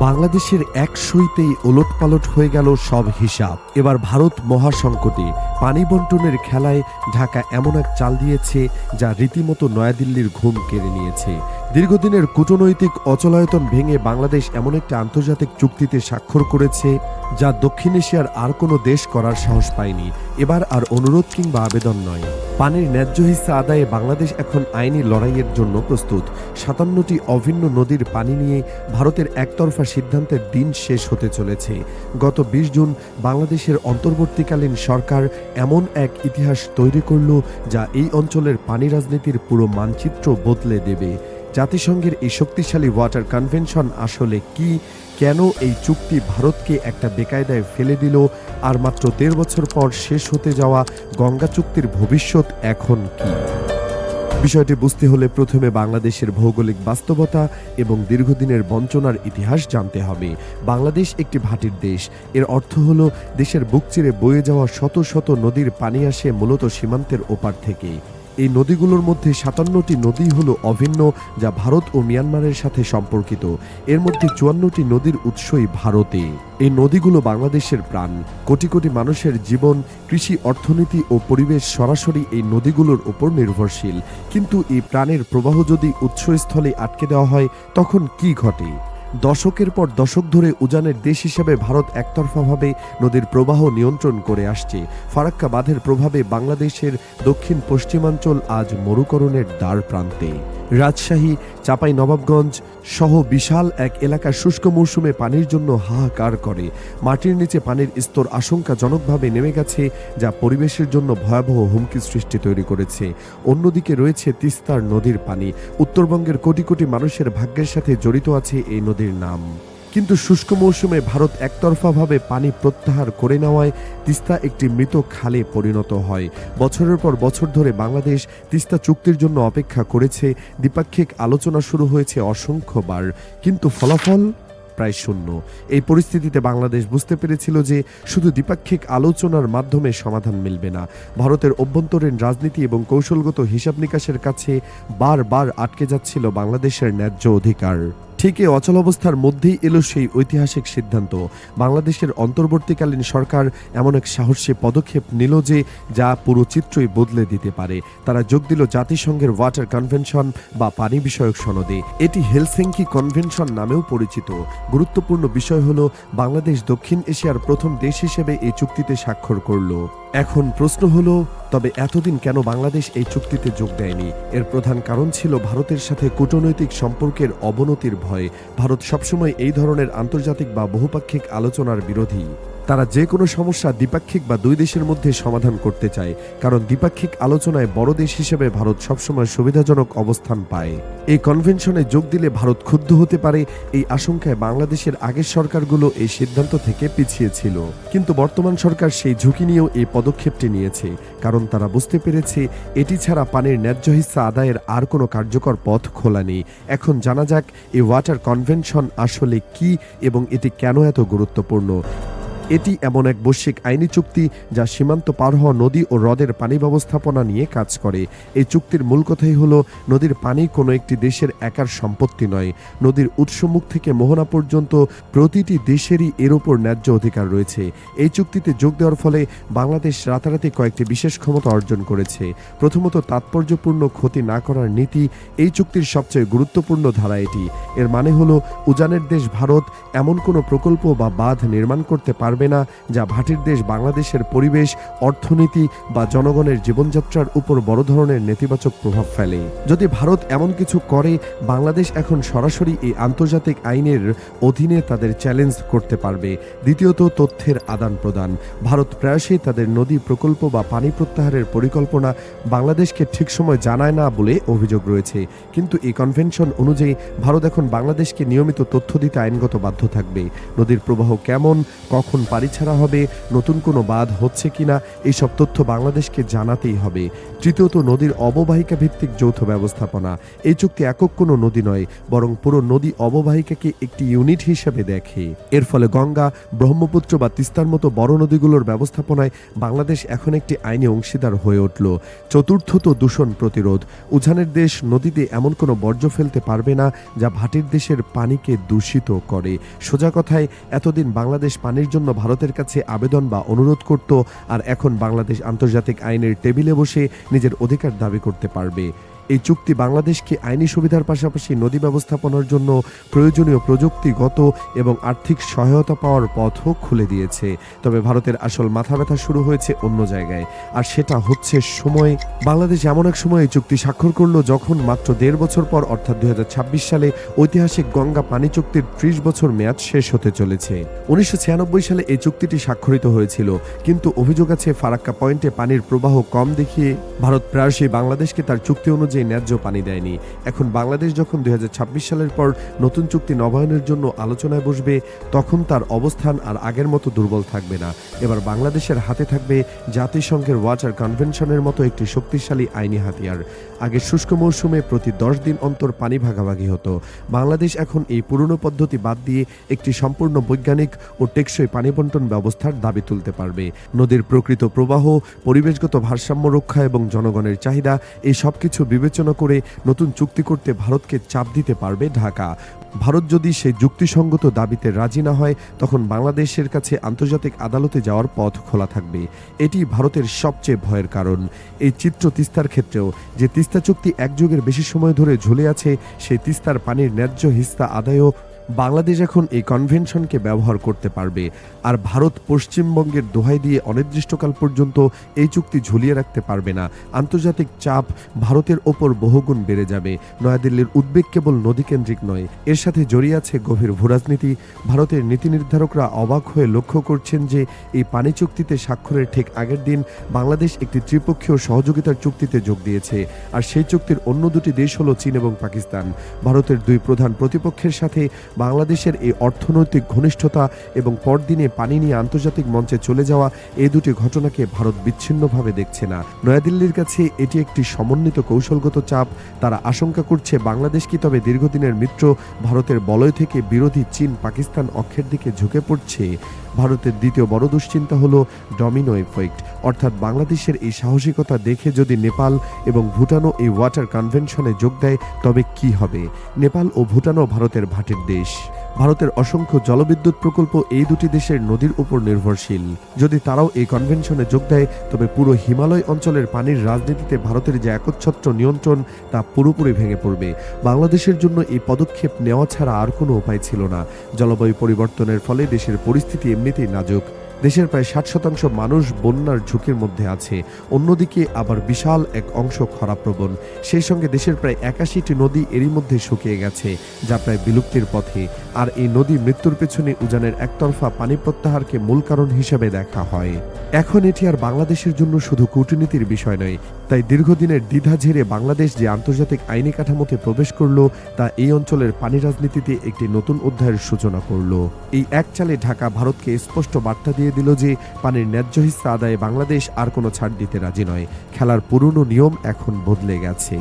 বাংলাদেশের এক সইতেই ওলটপালট হয়ে গেল সব হিসাব। এবার ভারত মহাসংকটে পানি বন্টনের খেলায় ঢাকা এমন এক চাল দিয়েছে যা রীতিমতো নয়াদিল্লির ঘুম কেড়ে নিয়েছে। দীর্ঘদিনের কূটনৈতিক অচলায়তন ভেঙে বাংলাদেশ এমন একটা আন্তর্জাতিক চুক্তিতে স্বাক্ষর করেছে যা দক্ষিণ এশিয়ার আর কোনো দেশ করার সাহস পায়নি। এবার আর অনুরোধ কিংবা আবেদন নয়। পানির ন্যায্য হিস্সা আদায়ে বাংলাদেশ এখন আইনি লড়াইয়ের জন্য প্রস্তুত। সাতান্নটি অভিন্ন নদীর পানি নিয়ে ভারতের একতরফা সিদ্ধান্তের দিন শেষ হতে চলেছে। গত বিশ জুন বাংলাদেশের অন্তর্বর্তীকালীন সরকার এমন এক ইতিহাস তৈরি করল যা এই অঞ্চলের পানি রাজনীতির পুরো মানচিত্র বদলে দেবে। জাতিসংঘের এই শক্তিশালী ওয়াটার কনভেনশন আসলে কি? কেন এই চুক্তি ভারতকে একটা বেকায়দায় ফেলে দিল? আর মাত্র দেড় বছর পর শেষ হতে যাওয়া গঙ্গা চুক্তির ভবিষ্যৎ এখন কি? বিষয়টি বুঝতে হলে প্রথমে বাংলাদেশের ভৌগোলিক বাস্তবতা এবং দীর্ঘদিনের বঞ্চনার ইতিহাস জানতে হবে। বাংলাদেশ একটি ভাটির দেশ। এর অর্থ হলো, দেশের বুক চিরে বয়ে যাওয়া শত শত নদীর পানি আসে মূলত সীমান্তের ওপার থেকে। এই নদীগুলোর মধ্যে সাতান্নটি নদী হলো অভিন্ন, যা ভারত ও মিয়ানমারের সাথে সম্পর্কিত। এর মধ্যে চুয়ান্নটি নদীর উৎসই ভারতে। এই নদীগুলো বাংলাদেশের প্রাণ। কোটি কোটি মানুষের জীবন, কৃষি, অর্থনীতি ও পরিবেশ সরাসরি এই নদীগুলোর উপর নির্ভরশীল। কিন্তু এই প্রাণের প্রবাহ যদি উৎসস্থলে আটকে দেওয়া হয়, তখন কি ঘটে? দশকের পর দশক ধরে উজানের দেশ হিসেবে ভারত একতরফাভাবে নদীর প্রবাহ নিয়ন্ত্রণ করে আসছে। ফারাক্কা বাঁধের প্রভাবে বাংলাদেশের দক্ষিণ পশ্চিমাঞ্চল আজ মরুকরণের দ্বার প্রান্তে। রাজশাহী চাপাই নবাবগঞ্জ সহ বিশাল এক এলাকা শুষ্ক মৌসুমে পানির জন্য হাহাকার করে। মাটির নিচে পানির স্তর আশঙ্কাজনকভাবে নেমে গেছে, যা পরিবেশের জন্য ভয়াবহ হুমকি সৃষ্টি তৈরি করেছে। অন্যদিকে রয়েছে তিস্তার নদীর পানি। উত্তরবঙ্গের কোটি কোটি মানুষের ভাগ্যের সাথে জড়িত আছে এই নদীর নাম। কিন্তু শুষ্ক মৌসুমে ভারত একতরফাভাবে পানি প্রত্যাহার করে নেওয়ায় তিস্তা একটি মৃত খালে পরিণত হয়। বছরের পর বছর ধরে বাংলাদেশ তিস্তা চুক্তির জন্য অপেক্ষা করেছে। দ্বিপাক্ষিক আলোচনা শুরু হয়েছে অসংখ্যবার, কিন্তু ফলাফল প্রায় শূন্য। এই পরিস্থিতিতে বাংলাদেশ বুঝতে পেরেছিল যে শুধু দ্বিপাক্ষিক আলোচনার মাধ্যমে সমাধান মিলবে না, ভারতের অভ্যন্তরীণ রাজনীতি এবং কৌশলগত হিসাব নিকাশের কাছে বারবার আটকে যাচ্ছিল বাংলাদেশের ন্যায্য অধিকার। ঠিক এই অচল অবস্থার মধ্যেই এলো সেই ঐতিহাসিক সিদ্ধান্ত। বাংলাদেশের অন্তর্বর্তীকালীন সরকার এমন এক সাহসী পদক্ষেপ নিল যে, যা পুরো চিত্রই বদলে দিতে পারে। তারা যোগ দিল জাতিসংঘের ওয়াটার কনভেনশন বা পানি বিষয়ক সনদে। এটি হেলসিঙ্কি কনভেনশন নামেও পরিচিত। গুরুত্বপূর্ণ বিষয় হলো, বাংলাদেশ দক্ষিণ এশিয়ার প্রথম দেশ হিসেবে এই চুক্তিতে স্বাক্ষর করল। এখন প্রশ্ন হলো, তবে এতদিন কেন বাংলাদেশ এই চুক্তিতে যোগ দেয়নি? এর প্রধান কারণ ছিল ভারতের সাথে কূটনৈতিক সম্পর্কের অবনতির ভয়। ভারত সবসময় এই ধরনের আন্তর্জাতিক বা বহুপাক্ষিক আলোচনার বিরোধী। তারা যে কোনো সমস্যা দ্বিপাক্ষিক বা দুই দেশের মধ্যে সমাধান করতে চায়, কারণ দ্বিপাক্ষিক আলোচনায় বড় দেশ হিসেবে ভারত সবসময় সুবিধাজনক অবস্থান পায়। এই কনভেনশনে যোগ দিলে ভারত ক্ষুব্ধ হতে পারে এই আশঙ্কায় বাংলাদেশের আগের সরকারগুলো এই সিদ্ধান্ত থেকে পিছিয়ে ছিল। কিন্তু বর্তমান সরকার সেই ঝুঁকি নিয়েও এই পদক্ষেপটি নিয়েছে, কারণ তারা বুঝতে পেরেছে এটি ছাড়া পানির ন্যায্য হিস্সা আদায়ের আর কোনো কার্যকর পথ খোলা নেই। এখন জানা যাক, এই ওয়াটার কনভেনশন আসলে কি এবং এটি কেন এত গুরুত্বপূর্ণ? এটি এমন এক বৈশ্বিক আইনি চুক্তি যা সীমান্ত পার হওয়া নদী ও হ্রদের পানি ব্যবস্থাপনা নিয়ে কাজ করে। এই চুক্তির মূল কথাই হলো, নদীর পানি কোনো একটি দেশের একার সম্পত্তি নয়। নদীর উৎসমুখ থেকে মোহনা পর্যন্ত প্রতিটি দেশেরই এর ওপর ন্যায্য অধিকার রয়েছে। এই চুক্তিতে যোগ দেওয়ার ফলে বাংলাদেশ রাতারাতি কয়েকটি বিশেষ ক্ষমতা অর্জন করেছে। প্রথমত, তাৎপর্যপূর্ণ ক্ষতি না করার নীতি এই চুক্তির সবচেয়ে গুরুত্বপূর্ণ ধারা এটি। এর মানে হলো, উজানের দেশ ভারত এমন কোনো প্রকল্প বা বাঁধ নির্মাণ করতে পারবে না, যা ভাটির দেশ বাংলাদেশের পরিবেশ, অর্থনীতি বা জনগণের জীবনযাত্রার উপর বড় ধরনের নেতিবাচক প্রভাব ফেলে। যদি ভারত এমন কিছু করে, বাংলাদেশ এখন সরাসরি এই আন্তর্জাতিক আইনের অধীনে তাদের চ্যালেঞ্জ করতে পারবে। দ্বিতীয়ত, তথ্যের আদান প্রদান। ভারত প্রায়শই তাদের নদী প্রকল্প বা পানি প্রত্যাহারের পরিকল্পনা বাংলাদেশকে ঠিক সময় জানায় না বলে অভিযোগ রয়েছে। কিন্তু এই কনভেনশন অনুযায়ী, ভারত এখন বাংলাদেশকে নিয়মিত তথ্য দিতে আইনগত বাধ্য থাকবে। নদীর প্রবাহ কেমন, কখন পাড়ি ছাড়া হবে, নতুন কোনো বাঁধ হচ্ছে কিনা, এইসব তথ্য বাংলাদেশকে জানাতেই হবে। তৃতীয়ত, নদীর অববাহিকা ভিত্তিক যৌথ ব্যবস্থাপনা। এই চুক্তি একক কোনো নদী নয়, বরং পুরো নদী অববাহিকাকে একটি ইউনিট হিসেবে দেখে। এর ফলে গঙ্গা, ব্রহ্মপুত্র বা তিস্তার মতো বড় নদীগুলোর ব্যবস্থাপনায় বাংলাদেশ এখন একটি আইনি অংশীদার হয়ে উঠল। চতুর্থত, দূষণ প্রতিরোধ। উজানের দেশ নদীতে এমন কোনো বর্জ্য ফেলতে পারবে না, যা ভাটির দেশের পানিকে দূষিত করে। সোজা কথায়, এতদিন বাংলাদেশ পানির জন্য ভারতের কাছে আবেদন বা অনুরোধ করত আর এখন বাংলাদেশ আন্তর্জাতিক আইনের টেবিলে বসে নিজের অধিকার দাবি করতে পারবে। এই চুক্তি বাংলাদেশকে আইনি সুবিধার পাশাপাশি নদী ব্যবস্থাপনার জন্য প্রয়োজনীয় প্রযুক্তিগত এবং আর্থিক সহায়তা পাওয়ার পথও খুলে দিয়েছে। তবে ভারতের আসল মাথা ব্যথা শুরু হয়েছে অন্য জায়গায়। আর সেটা হচ্ছে সময়। বাংলাদেশ এমন এক সময় এই চুক্তি স্বাক্ষর করল যখন মাত্র দেড় বছর পর, অর্থাৎ দুই হাজার ছাব্বিশ সালে, ঐতিহাসিক গঙ্গা পানি চুক্তির ত্রিশ বছর মেয়াদ শেষ হতে চলেছে। উনিশশো ছিয়ানব্বই সালে এই চুক্তিটি স্বাক্ষরিত হয়েছিল। কিন্তু অভিযোগ আছে, ফারাক্কা পয়েন্টে পানির প্রবাহ কম দেখিয়ে ভারত প্রায়শই বাংলাদেশকে তার চুক্তি অনুযায়ী ন্যায্য পানি দেয়নি। এখন বাংলাদেশ যখন দুই হাজার ছাব্বিশ সালের পর নতুন চুক্তি নবায়নের জন্য আলোচনায় বসবে, তখন তার অবস্থান আর আগের মতো দুর্বল থাকবে না। এবার বাংলাদেশের হাতে থাকবে জাতিসংঘের ওয়াটার কনভেনশনের মতো একটি শক্তিশালী আইনি হাতিয়ার। আগে শুষ্ক মৌসুমে প্রতি দশ দিন অন্তর পানি ভাগাভাগি হতো। বাংলাদেশ এখন এই পুরনো পদ্ধতি বাদ দিয়ে একটি সম্পূর্ণ বৈজ্ঞানিক ও টেকসই পানি বন্টন ব্যবস্থার দাবি তুলতে পারবে। নদীর প্রকৃত প্রবাহ, পরিবেশগত ভারসাম্য রক্ষা এবং জনগণের চাহিদা, এই সব কিছু বিবেচনা করে নতুন চুক্তি করতে ভারতকে চাপ দিতে পারবে ঢাকা। ভারত যদি সেই যুক্তিসঙ্গত দাবিতে রাজি না হয়, তখন বাংলাদেশের কাছে আন্তর্জাতিক আদালতে যাওয়ার পথ খোলা থাকবে। এটি ভারতের সবচেয়ে ভয়ের কারণ। এই চিত্র তিস্তার ক্ষেত্রেও যে তিস্তা চুক্তি এক যুগের বেশি সময় ধরে ঝুলে আছে, সেই তিস্তার পানির ন্যায্য হিস্তা আদায়ও বাংলাদেশ এখন এই কনভেনশনকে ব্যবহার করতে পারবে। আর ভারত পশ্চিমবঙ্গের দোহাই দিয়ে অনির্দিষ্টকাল পর্যন্ত এই চুক্তি ঝুলিয়ে রাখতে পারবে না। আন্তর্জাতিক চাপ ভারতের ওপর বহুগুণ বেড়ে যাবে। নয়াদিল্লির উদ্বেগ কেবল নদীকেন্দ্রিক নয়, এর সাথে জড়িয়ে আছে গভীর ভূরাজনীতি। ভারতের নীতি নির্ধারকরা অবাক হয়ে লক্ষ্য করছেন যে, এই পানি চুক্তিতে স্বাক্ষরের ঠিক আগের দিন বাংলাদেশ একটি ত্রিপক্ষীয় সহযোগিতার চুক্তিতে যোগ দিয়েছে। আর সেই চুক্তির অন্য দুটি দেশ হলো চীন এবং পাকিস্তান। ভারতের দুই প্রধান প্রতিপক্ষের সাথে বাংলাদেশের এই অর্থনৈতিক ঘনিষ্ঠতা এবং পরদিনে পানি নিয়ে আন্তর্জাতিক মঞ্চে চলে যাওয়া এই দুটি ঘটনাকে ভারত বিচ্ছিন্নভাবে দেখছে না। নয়াদিল্লির কাছে এটি একটি সমন্বিত কৌশলগত চাপ। তারা আশঙ্কা করছে, বাংলাদেশ কি তবে দীর্ঘদিনের মিত্র, ভারতের বলয় থেকে বিরোধী চীন পাকিস্তান অক্ষের দিকে ঝুঁকে পড়ছে। ভারতের দ্বিতীয় বড় দুশ্চিন্তা হলো ডমিনো এফেক্ট, অর্থাৎ বাংলাদেশের এই সাহসিকতা দেখে যদি নেপাল এবং ভুটানও এই ওয়াটার কনভেনশনে যোগ দেয়, তবে কি হবে? নেপাল ও ভুটানও ভারতের ভাটির দেশ। ভারতের অসংখ্য জলবিদ্যুৎ প্রকল্প এই দুটি দেশের নদীর উপর নির্ভরশীল। যদি তারাও এই কনভেনশনে যোগ দেয়, তবে পুরো হিমালয় অঞ্চলের পানির রাজনীতিতে ভারতের যে একচ্ছত্র নিয়ন্ত্রণ, তা পুরোপুরি ভেঙে পড়বে। বাংলাদেশের জন্য এই পদক্ষেপ নেওয়া ছাড়া আর কোনো উপায় ছিল না। জলবায়ু পরিবর্তনের ফলে দেশের পরিস্থিতি এমনিতেই নাজুক। দেশের প্রায় ষাট শতাংশ মানুষ বন্যার ঝুঁকির মধ্যে আছে। অন্যদিকে আবার বিশাল এক অংশ খরাপ্রবণ। সেই সঙ্গে দেশের প্রায় একাশিটি নদী এরই মধ্যে শুকিয়ে গেছে, যা প্রায় বিলুপ্তির পথে। আর এই নদী মৃত্যুর পেছনে উজানের একতরফা পানি প্রত্যাহারকে মূল কারণ হিসেবে দেখা হয়। এখন এটি আর বাংলাদেশের জন্য শুধু কূটনীতির বিষয় নয়, তাই দীর্ঘদিনের দ্বিধা ঝেড়ে বাংলাদেশ যে আন্তর্জাতিক আইনি কাঠামোতে প্রবেশ করল, তা এই অঞ্চলের পানি রাজনীতিতে একটি নতুন অধ্যায়ের সূচনা করল। এই এক চালে ঢাকা ভারতকে স্পষ্ট বার্তা দিয়ে দিল যে পানির ন্যায্য হিস্সা আদায়ে বাংলাদেশ আর কোনো ছাড় দিতে রাজি নয়। খেলার পুরনো নিয়ম এখন বদলে গেছে।